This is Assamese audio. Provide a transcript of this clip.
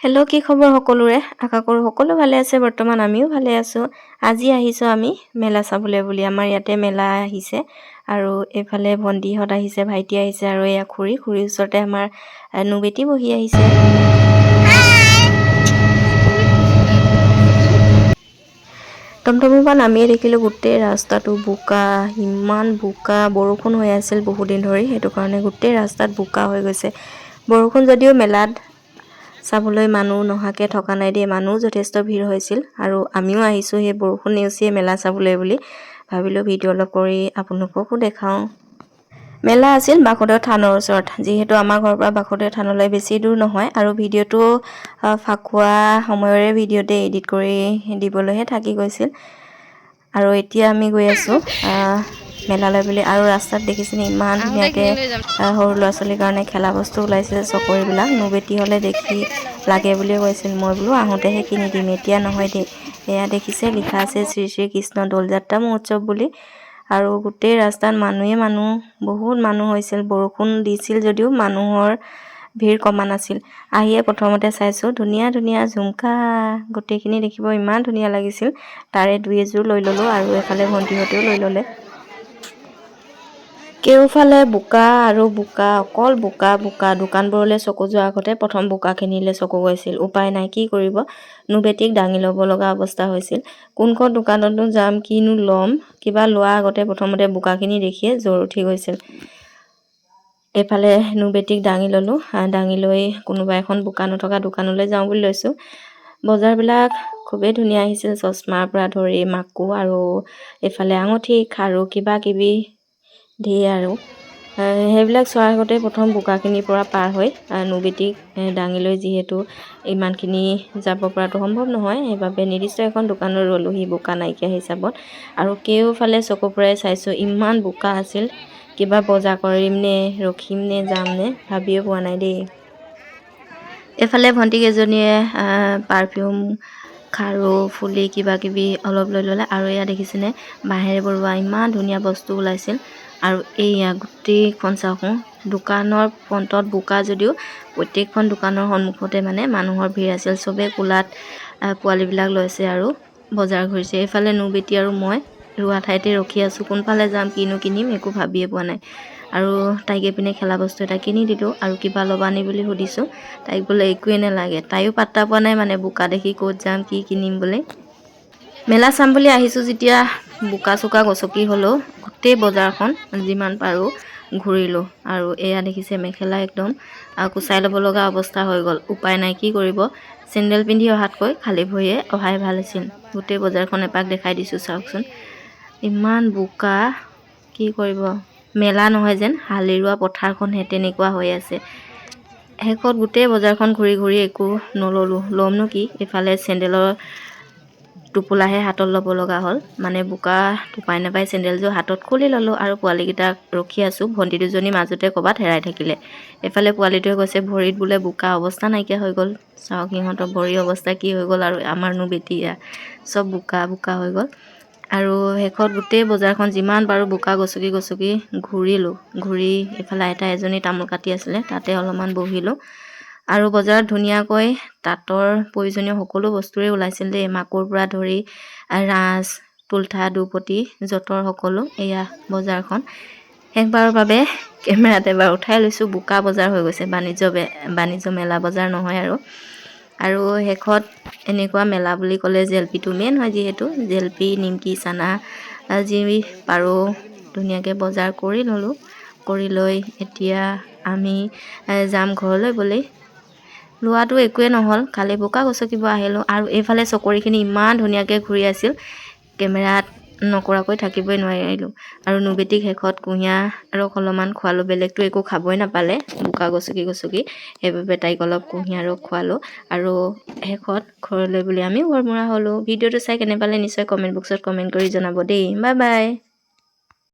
হেল্ল' কি খবৰ সকলোৰে? আশা কৰোঁ সকলো ভালে আছে বৰ্তমান আমিও ভালে আছোঁ। আজি আহিছোঁ আমি মেলা চাবলৈ বুলি। আমাৰ ইয়াতে মেলা আহিছে আৰু এইফালে ভণ্টিহঁত আহিছে ভাইটি আহিছে আৰু এয়া খুৰী। খুৰীৰ ওচৰতে আমাৰ নুবেটি বহি আহিছে। টমটমৰ পৰা নামিয়ে দেখিলোঁ গোটেই ৰাস্তাটো বোকা ইমান বোকা। বৰষুণ হৈ আছিল বহুত দিন ধৰি সেইটো কাৰণে গোটেই ৰাস্তাত বোকা হৈ গৈছে। বৰষুণ যদিও মেলাত চাবলৈ মানুহ নহাকৈ থকা নাই দেই। মানুহ যথেষ্ট ভিৰ হৈছিল আৰু আমিও আহিছোঁ সেই বৰষুণ নেওচিয়ে মেলা চাবলৈ বুলি ভাবিলোঁ। ভিডিঅ' অলপ কৰি আপোনালোককো দেখাওঁ। মেলা আছিল বাসুদেৱ থানৰ ওচৰত যিহেতু আমাৰ ঘৰৰ পৰা বাসুদেৱ থানলৈ বেছি দূৰ নহয় আৰু ভিডিঅ'টো ফাকুৱা সময়ৰে ভিডিঅ'তে এডিট কৰি দিবলৈহে থাকি গৈছিল। আৰু এতিয়া আমি গৈ আছোঁ মেলালৈ বুলি আৰু ৰাস্তাত দেখিছেনে ইমান ধুনীয়াকৈ সৰু ল'ৰা ছোৱালীৰ কাৰণে খেলা বস্তু ওলাইছে চকৰিবিলাক। নোবেটি হ'লে দেখি লাগে বুলিয়ে কৈছিল। মই বোলো আহোঁতেহে কিনি দিম। এতিয়া নহয় দেই। এয়া দেখিছে লিখা আছে শ্ৰী শ্ৰী কৃষ্ণ দৌলযাত্ৰা মহোৎসৱ বুলি। আৰু গোটেই ৰাস্তাত মানুহে মানুহ বহুত মানুহ হৈছিল। বৰষুণ দিছিল যদিও মানুহৰ ভিৰ কমা নাছিল। আহিয়ে প্ৰথমতে চাইছোঁ ধুনীয়া ধুনীয়া ঝুমকা। গোটেইখিনি দেখিব ইমান ধুনীয়া লাগিছিল। তাৰে দুই এযোৰ লৈ ল'লোঁ আৰু এফালে ভণ্টিহঁতেও লৈ ল'লে। কেওফালে বোকা আৰু বোকা অকল বোকা বোকা দোকানবোৰলৈ চকু যোৱাৰ আগতে প্ৰথম বোকাখিনিলৈ চকু গৈছিল। উপায় নাই কি কৰিব? নোবেটিক দাঙি ল'ব লগা অৱস্থা হৈছিল। কোনখন দোকানতনো যাম কিনো ল'ম? কিবা লোৱাৰ আগতে প্ৰথমতে বোকাখিনি দেখিয়ে জ্বৰ উঠি গৈছিল। এইফালে নোবেটিক দাঙি ল'লোঁ। দাঙি লৈ কোনোবা এখন বোকা নথকা দোকানলৈ যাওঁ বুলি লৈছোঁ। বজাৰবিলাক খুবেই ধুনীয়া আহিছিল। চশমাৰ পৰা ধৰি মাকো আৰু এইফালে আঙুঠি খাৰু কিবা কিবি ধেৰ আৰু। সেইবিলাক চোৱাৰ আগতে প্ৰথম বোকাখিনিৰ পৰা পাৰ হৈ নোবেটিক দাঙি লৈ যিহেতু ইমানখিনি যাব পৰাটো সম্ভৱ নহয় সেইবাবে নিৰ্দিষ্ট এখন দোকানত ৰ'লোহি বোকা নাইকিয়া হিচাপত। আৰু কেওফালে চকু ফুৰাই চাইছোঁ ইমান বোকা আছিল কিবা বজাৰ কৰিম নে ৰখিম নে যাম নে ভাবিয়ে পোৱা নাই দেই। এইফালে ভণ্টিকেইজনীয়ে পাৰফিউম খাৰু ফুলি কিবা কিবি অলপ লৈ ল'লে আৰু এয়া দেখিছেনে বাঁহেৰে বনোৱা ইমান ধুনীয়া বস্তু ওলাইছিল। আৰু এইয়া গোটেইখন চাওকচোন দোকানৰ ফ্ৰণ্টত বোকা যদিও প্ৰত্যেকখন দোকানৰ সন্মুখতে মানে মানুহৰ ভিৰ আছিল। চবেই কোলাত পোৱালিবিলাক লৈছে আৰু বজাৰ ঘূৰিছে। এইফালে নোবেটি আৰু মই ৰোৱা ঠাইতে ৰখি আছোঁ। কোনফালে যাম কিনো কিনিম একো ভাবিয়ে পোৱা নাই। আৰু তাইক এইপিনে খেলা বস্তু এটা কিনি দিলোঁ আৰু কিবা ল'বানি বুলি সুধিছোঁ। তাইক বোলে একোৱেই নালাগে। তাইও পাত্তা পোৱা নাই মানে বোকা দেখি ক'ত যাম কি কিনিম বুলি। মেলা চাম বুলি আহিছোঁ যেতিয়া বোকা চোকা গচকি হ'লেও। গোটেই বজাৰখন যিমান পাৰোঁ ঘূৰিলোঁ। আৰু এয়া দেখিছে মেখেলা একদম। কুচাই ল'ব লগা অৱস্থা হৈ গ'ল। উপায় নাই কি কৰিব? চেণ্ডেল পিন্ধি অহাতকৈ খালী ভৰিয়ে অহাই ভাল আছিল। গোটেই বজাৰখন এপাক দেখাই দিছোঁ চাওকচোন। ইমান বোকা কি কৰিব? মেলা নহয় যেন হালি ৰোৱা পথাৰখনহে তেনেকুৱা হৈ আছে। শেষত গোটেই বজাৰখন ঘূৰি ঘূৰি একো নল'লোঁ। ল'মনো কি? এইফালে চেণ্ডেলৰ টোপোলাহে হাতত ল'ব লগা হ'ল। মানে বোকা টোপাই নাপাই চেণ্ডেলযোৰ হাতত খুলি ল'লোঁ আৰু পোৱালিকেইটাক ৰখি আছোঁ। ভণ্টি দুজনী মাজতে ক'ৰবাত হেৰাই থাকিলে। এইফালে পোৱালিটোৱে কৈছে ভৰিত বোলে বোকা অৱস্থা নাইকিয়া হৈ গ'ল। চাওক সিহঁতৰ ভৰিৰ অৱস্থা কি হৈ গ'ল আৰু আমাৰনো বেটিয়া চব বোকা বোকা হৈ গ'ল। আৰু শেষত গোটেই বজাৰখন যিমান পাৰোঁ বোকা গচকি গচকি ঘূৰিলোঁ। ঘূৰি এইফালে আইতা এজনী তামোল কাটি আছিলে তাতে অলপমান বহিলোঁ। আৰু বজাৰত ধুনীয়াকৈ তাঁতৰ প্ৰয়োজনীয় সকলো বস্তুৱেই ওলাইছিল দেই। মাকুৰ পৰা ধৰি ৰাঁচ তুলঠা দুপতি যঁতৰ সকলো এয়া বজাৰখন। শেষবাৰৰ বাবে কেমেৰাত এবাৰ উঠাই লৈছোঁ। বোকা বজাৰ হৈ গৈছে। বাণিজ্য বাণিজ্য মেলা বজাৰ নহয় আৰু। আৰু শেষত এনেকুৱা মেলা বুলি ক'লে জেলপিটো মেইন হয় যিহেতু। জেলপি নিমকি চানা যি পাৰোঁ ধুনীয়াকৈ বজাৰ কৰি ল'লোঁ। কৰি লৈ এতিয়া আমি যাম ঘৰলৈ বুলি লোৱাটো একোৱেই নহ'ল। খালি বোকা গচকিব আহিলোঁ আৰু এইফালে চকৰিখিনি ইমান ধুনীয়াকৈ ঘূৰি আছিল কেমেৰাত নকৰাকৈ থাকিবই নোৱাৰিলোঁ। আৰু নোবেটিক শেষত কুঁহিয়াৰ ৰস অলপমান খোৱালোঁ বেলেগটো একো খাবই নাপালে। বোকা গচকি গচকি সেইবাবে তাইক অলপ কুঁহিয়াৰ ৰস খোৱালোঁ। আৰু শেষত ঘৰলৈ বুলি আমিও ঘৰমুৱা হ'লোঁ। ভিডিঅ'টো চাই কেনে পালে নিশ্চয় কমেণ্ট বক্সত কমেণ্ট কৰি জনাব দেই। Bye bye.